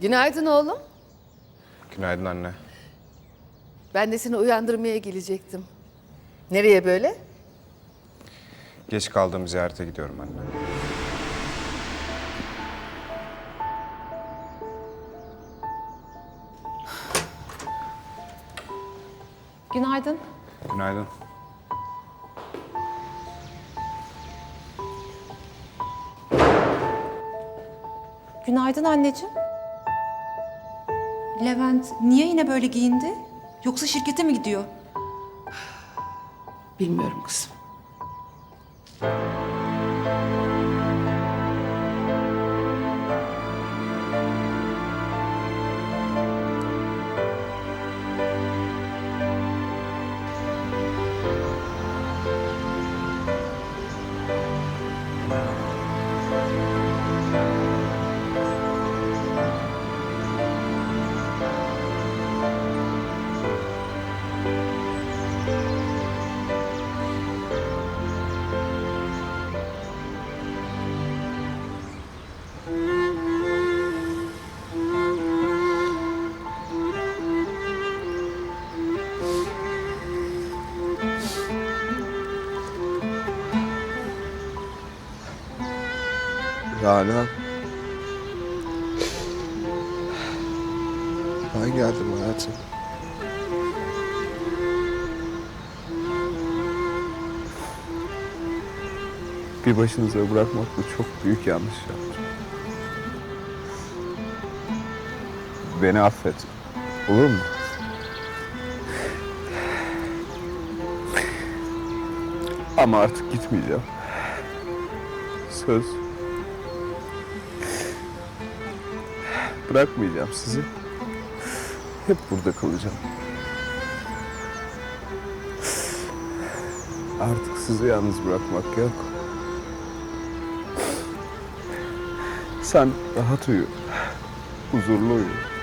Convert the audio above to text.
Günaydın oğlum. Günaydın anne. Ben de seni uyandırmaya gelecektim. Nereye böyle? Geç kaldığım ziyarete gidiyorum anne. Günaydın. Günaydın. Günaydın anneciğim. Levent niye yine böyle giyindi? Yoksa şirkete mi gidiyor? Bilmiyorum kızım. Rana. Ben geldim hayatım. Bir başınıza bırakmakla çok büyük yanlış yaptım. Beni affet. Olur mu? Ama artık gitmeyeceğim. Söz. Bırakmayacağım sizi. Hep burada kalacağım. Artık sizi yalnız bırakmak yok. Sen rahat uyu. Huzurlu uyu.